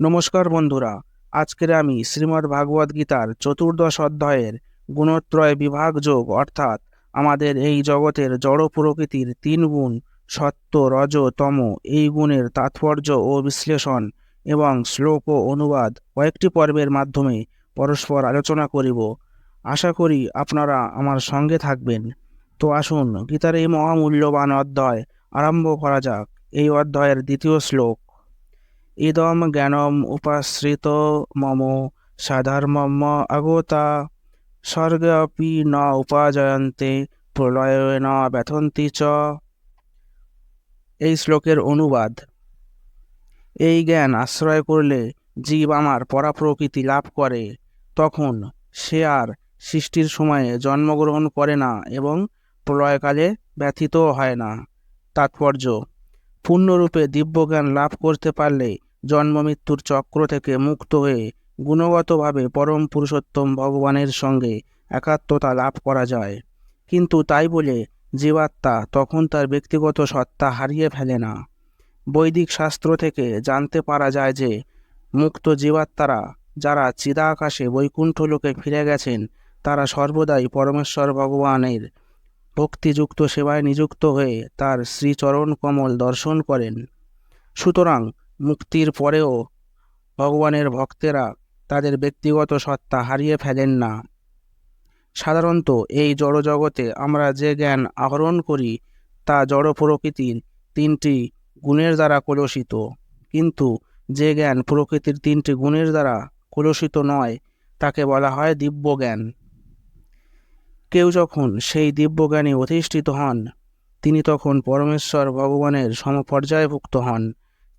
নমস্কার বন্ধুরা, আজকের আমি শ্রীমদ্ ভাগবত গীতার চতুর্দশ অধ্যায়ের গুণত্রয় বিভাগ যোগ, অর্থাৎ আমাদের এই জগতের জড় প্রকৃতির তিন গুণ, সত্য, রজ, তম, এই গুণের তাৎপর্য ও বিশ্লেষণ এবং শ্লোক ও অনুবাদ কয়েকটি পর্বের মাধ্যমে পরস্পর আলোচনা করিব। আশা করি আপনারা আমার সঙ্গে থাকবেন। তো আসুন গীতার এই মহামূল্যবান অধ্যায় আরম্ভ করা যাক। এই অধ্যায়ের দ্বিতীয় শ্লোক ইদম জ্ঞানম উপাশ্রিত মম সাধর্মম আগতা স্বর্গে অপি ন উপাজয়ন্তে প্রলয়ে ন ব্যথন্তি চ এই শ্লোকের অনুবাদ। এই জ্ঞান আশ্রয় করলে জীব আমার পরাপ্রকৃতি লাভ করে, তখন সে আর সৃষ্টির সময়ে জন্মগ্রহণ করে না এবং প্রলয়কালে ব্যথিতও হয় না। তাৎপর্য পূর্ণরূপে দিব্যজ্ঞান লাভ করতে পারলে জন্ম মৃত্যুর চক্র থেকে মুক্ত হয়ে গুণগতভাবে পরম পুরুষোত্তম ভগবানের সঙ্গে একাত্মতা লাভ করা যায়। কিন্তু তাই বলে জীবাত্মা তখন তার ব্যক্তিগত সত্তা হারিয়ে ফেলে না। বৈদিক শাস্ত্র থেকে জানতে পারা যায় যে, মুক্ত জীবাত্মারা যারা চিদাকাশে বৈকুণ্ঠ লোকে ফিরে গেছেন, তারা সর্বদাই পরমেশ্বর ভগবানের ভক্তিযুক্ত সেবায় নিযুক্ত হয়ে তার শ্রীচরণ কমল দর্শন করেন। সুতরাং মুক্তির পরেও ভগবানের ভক্তেরা তাদের ব্যক্তিগত সত্তা হারিয়ে ফেলেন না। সাধারণত এই জড়জগতে আমরা যে জ্ঞান আহরণ করি, তা জড় প্রকৃতির তিনটি গুণের দ্বারা কলুষিত। কিন্তু যে জ্ঞান প্রকৃতির তিনটি গুণের দ্বারা কলুষিত নয়, তাকে বলা হয় দিব্য জ্ঞান কেউ যখন সেই দিব্যজ্ঞানে অধিষ্ঠিত হন, তিনি তখন পরমেশ্বর ভগবানের সমপর্যায়ভুক্ত হন।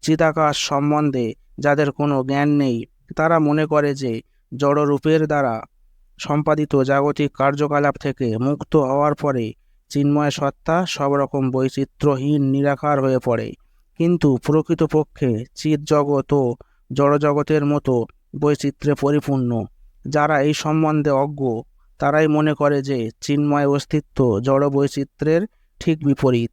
চিদাকাশ সম্বন্ধে যাদের কোনো জ্ঞান নেই, তারা মনে করে যে জড়রূপের দ্বারা সম্পাদিত জাগতিক কার্যকলাপ থেকে মুক্ত হওয়ার পরে চিন্ময় সত্তা সব রকম বৈচিত্র্যহীন নিরাকার হয়ে পড়ে। কিন্তু প্রকৃতপক্ষে চিৎ জগৎ ও জড়জগতের মতো বৈচিত্র্যে পরিপূর্ণ, যারা এই সম্বন্ধে অজ্ঞ তারাই মনে করে যে চিন্ময় অস্তিত্ব জড় বৈচিত্র্যের ঠিক বিপরীত।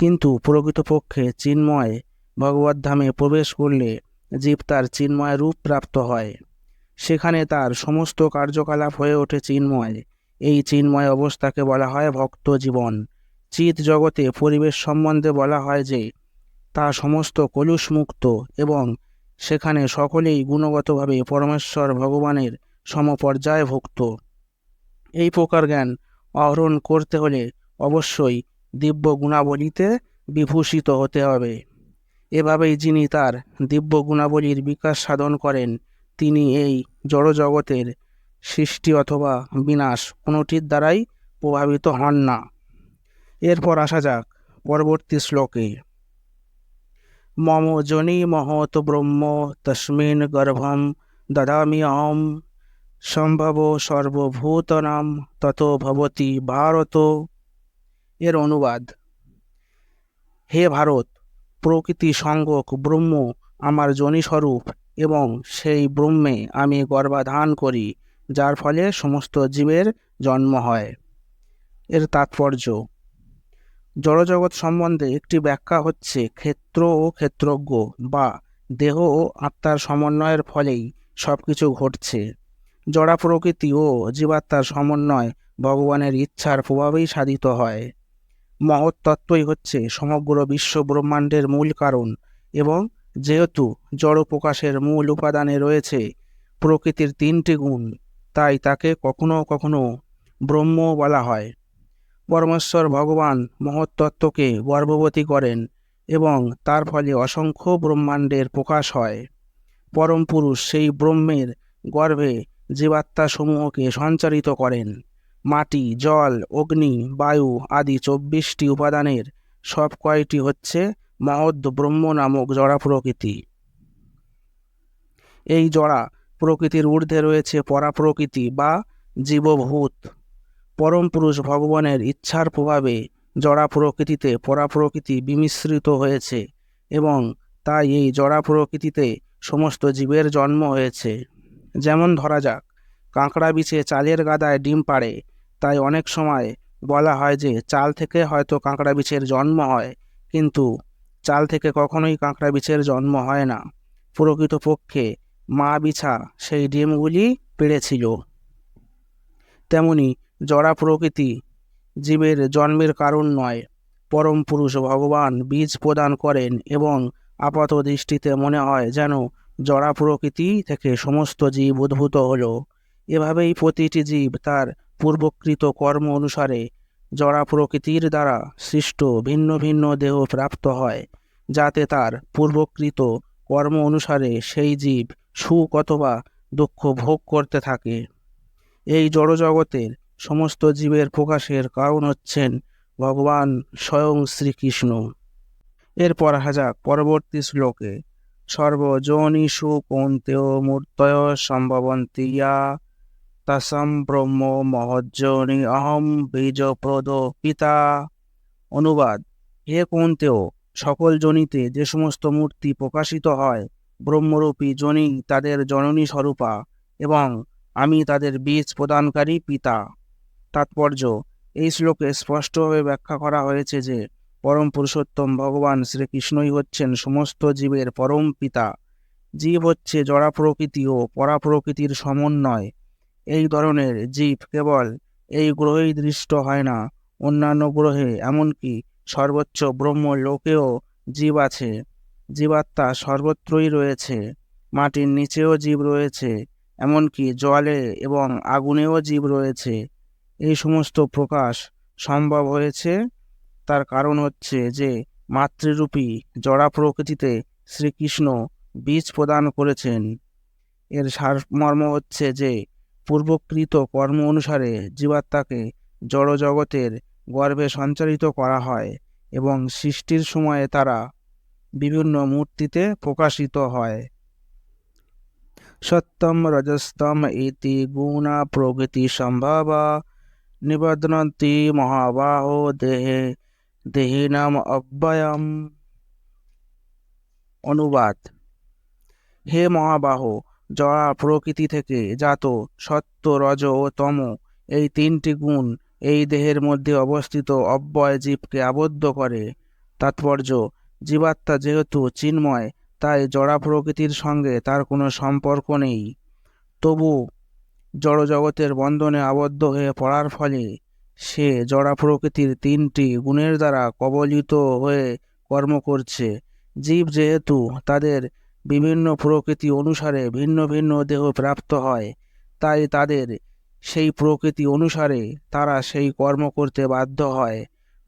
কিন্তু প্রকৃতপক্ষে চিন্ময় ভগবদ্ধামে প্রবেশ করলে জীব তার চিন্ময় রূপ প্রাপ্ত হয়। সেখানে তার সমস্ত কার্যকলাপ হয়ে ওঠে চিন্ময়। এই চিন্ময় অবস্থাকে বলা হয় ভক্ত জীবন। চিত জগতে পরিবেশ সম্বন্ধে বলা হয় যে, তা সমস্ত কলুষমুক্ত এবং সেখানে সকলেই গুণগতভাবে পরমেশ্বর ভগবানের সমপর্যায় ভুক্ত। এই প্রকার জ্ঞান আহরণ করতে হলে অবশ্যই দিব্য গুণাবলীতে বিভূষিত হতে হবে। এভাবেই যিনি তার দিব্য গুণাবলীর বিকাশ সাধন করেন, তিনি এই জড়জগতের সৃষ্টি অথবা বিনাশ কোনোটির দ্বারাই প্রভাবিত হন না। এরপর আসা যাক পরবর্তী শ্লোকে। মম জনি মহৎ ব্রহ্ম তস্মিন গর্ভম দদামি অম সম্ভব সর্বভূতনাম তত ভবতি ভারত। এর অনুবাদ, হে ভারত, প্রকৃতি সঙ্গক ব্রহ্ম আমার জনিস্বরূপ এবং সেই ব্রহ্মে আমি গর্ভাধান করি, যার ফলে সমস্ত জীবের জন্ম হয়। এর তাৎপর্য, জড়জগৎ সম্বন্ধে একটি ব্যাখ্যা হচ্ছে ক্ষেত্র ও ক্ষেত্রজ্ঞ বা দেহ ও আত্মার সমন্বয়ের ফলেই সব কিছু ঘটছে। জড়া প্রকৃতি ও জীবাত্মার সমন্বয়, ভগবানের ইচ্ছার প্রভাবেই সাধিত হয়। মহৎ তত্ত্বই হচ্ছে সমগ্র বিশ্ব ব্রহ্মাণ্ডের মূল কারণ এবং যেহেতু জড় প্রকাশের মূল উপাদানে রয়েছে প্রকৃতির তিনটি গুণ, তাই তাকে কখনো কখনো ব্রহ্ম বলা হয়। পরমেশ্বর ভগবান মহৎ তত্ত্বকে গর্ভবতী করেন এবং তার ফলে অসংখ্য ব্রহ্মাণ্ডের প্রকাশ হয়। পরম পুরুষ সেই ব্রহ্মের গর্ভে জীবাত্মা সমূহকে সঞ্চারিত করেন। মাটি, জল, অগ্নি, বায়ু আদি চব্বিশটি উপাদানের সব কয়টি হচ্ছে মহৎ ব্রহ্ম নামক জড়া প্রকৃতি। এই জড়া প্রকৃতির ঊর্ধ্বে রয়েছে পরা প্রকৃতি বা জীবভূত। পরম পুরুষ ভগবানের ইচ্ছার প্রভাবে জড়া প্রকৃতিতে পরা প্রকৃতি বিমিশ্রিত হয়েছে এবং তাই এই জড়া প্রকৃতিতে সমস্ত জীবের জন্ম হয়েছে। যেমন ধরা যাক, কাঁকড়া বিছে চালের গাদায় ডিম পাড়ে, তাই অনেক সময় বলা হয় যে চাল থেকে হয়তো কাঁকড়া বিছের জন্ম হয়, কিন্তু চাল থেকে কখনোই কাঁকড়া বিছের জন্ম হয় না। প্রকৃতপক্ষে মা বিছা সেই ডিমগুলি পেড়েছিল। তেমনি জড়া প্রকৃতি জীবের জন্মের কারণ নয়, পরম পুরুষ ভগবান বীজ প্রদান করেন এবং আপাত দৃষ্টিতে মনে হয় যেন জড়া প্রকৃতি থেকে সমস্ত জীব উদ্ভূত হলো। এভাবেই প্রতিটি জীব তার পূর্বকৃত কর্ম অনুসারে জড়া প্রকৃতির দ্বারা সৃষ্ট ভিন্ন ভিন্ন দেহ প্রাপ্ত হয়, যাতে তার পূর্বকৃত কর্ম অনুসারে সেই জীব সুখ অথবা দুঃখ ভোগ করতে থাকে। এই জড়জগতের সমস্ত জীবের প্রকাশের কারণ হচ্ছেন ভগবান স্বয়ং শ্রীকৃষ্ণ। এরপর হাজাক পরবর্তী শ্লোকে সর্বজনীষু কৌন্তেয় মূর্তয় সম্ভবন্তি ইয়া। তাসাম ব্রহ্ম মহজ্জনি অহম বীজপ্রদ পিতা। অনুবাদ, হে কৌন্তেয় সকল জনিতে যে সমস্ত মূর্তি প্রকাশিত হয়, ব্রহ্মরূপী জনি তাদের জননী স্বরূপা এবং আমি তাদের বীজ প্রদানকারী পিতা। তাৎপর্য, এই শ্লোকে স্পষ্টভাবে ব্যাখ্যা করা হয়েছে যে পরম পুরুষোত্তম ভগবান শ্রীকৃষ্ণই হচ্ছেন সমস্ত জীবের পরম পিতা। জীব হচ্ছে জড়া প্রকৃতি ও পরা প্রকৃতির সমন্বয়। এই ধরনের জীব কেবল এই গ্রহেই দৃষ্ট হয় না, অন্যান্য গ্রহে, এমনকি সর্বোচ্চ ব্রহ্ম লোকেও জীব আছে। জীবাত্মা সর্বত্রই রয়েছে, মাটির নিচেও জীব রয়েছে, এমনকি জলে এবং আগুনেও জীব রয়েছে। এই সমস্ত প্রকাশ সম্ভব হয়েছে তার কারণ হচ্ছে যে, মাতৃরূপী জড়া প্রকৃতিতে শ্রীকৃষ্ণ বীজ প্রদান করেছেন। এর সারমর্ম হচ্ছে যে, পূর্বকৃত কর্ম অনুসারে জীবাত্মাকে জড়জগতের গর্ভে সঞ্চারিত করা হয় এবং সৃষ্টির সময়ে তারা বিভিন্ন মূর্তিতে প্রকাশিত হয়। সত্যম রজস্তম ইতি গুণা প্রকৃতি সম্ভবা নিবদনন্তি মহাবাহ দেহে দেহিনাম অব্যয়ম। অনুবাদ। হে মহাবাহ জড়া প্রকৃতি থেকে জাত, সত্য, রজ ও তম, এই তিনটি গুণ এই দেহের মধ্যে অবস্থিত অব্যয় জীবকে আবদ্ধ করে। তাৎপর্য, জীবাত্মা যেহেতু চিন্ময়, তাই জড়া প্রকৃতির সঙ্গে তার কোনো সম্পর্ক নেই। তবু জড়জগতের বন্ধনে আবদ্ধ হয়ে পড়ার ফলে সে জড়া প্রকৃতির তিনটি গুণের দ্বারা কবলিত হয়ে কর্ম করছে। জীব যেহেতু তাদের বিভিন্ন প্রকৃতি অনুসারে ভিন্ন ভিন্ন দেহ প্রাপ্ত হয়, তাই তাদের সেই প্রকৃতি অনুসারে তারা সেই কর্ম করতে বাধ্য হয়।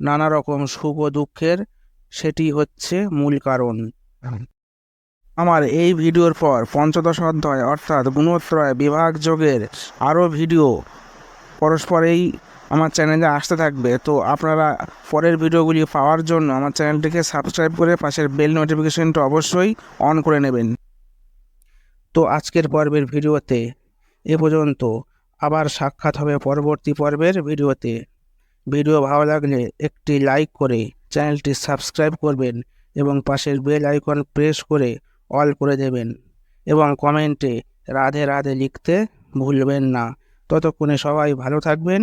নানা রকম সুখ ও দুঃখের সেটি হচ্ছে মূল কারণ। আমার এই ভিডিওর পর পঞ্চদশ অধ্যায় অর্থাৎ গুণোত্রয় বিভাগ যোগের আরও ভিডিও পরস্পরেই আমার চ্যানেলে আসতে থাকবে। তো আপনারা পরের ভিডিওগুলি পাওয়ার জন্য আমার চ্যানেলটিকে সাবস্ক্রাইব করে পাশের বেল নোটিফিকেশনটা অবশ্যই অন করে নেবেন। তো আজকের পর্বের ভিডিওতে এ পর্যন্ত। আবার সাক্ষাৎ হবে পরবর্তী পর্বের ভিডিওতে। ভিডিও ভালো লাগলে একটি লাইক করে চ্যানেলটি সাবস্ক্রাইব করবেন এবং পাশের বেল আইকন প্রেস করে অল করে দেবেন এবং কমেন্টে রাধে রাধে লিখতে ভুলবেন না। ততক্ষণে সবাই ভালো থাকবেন।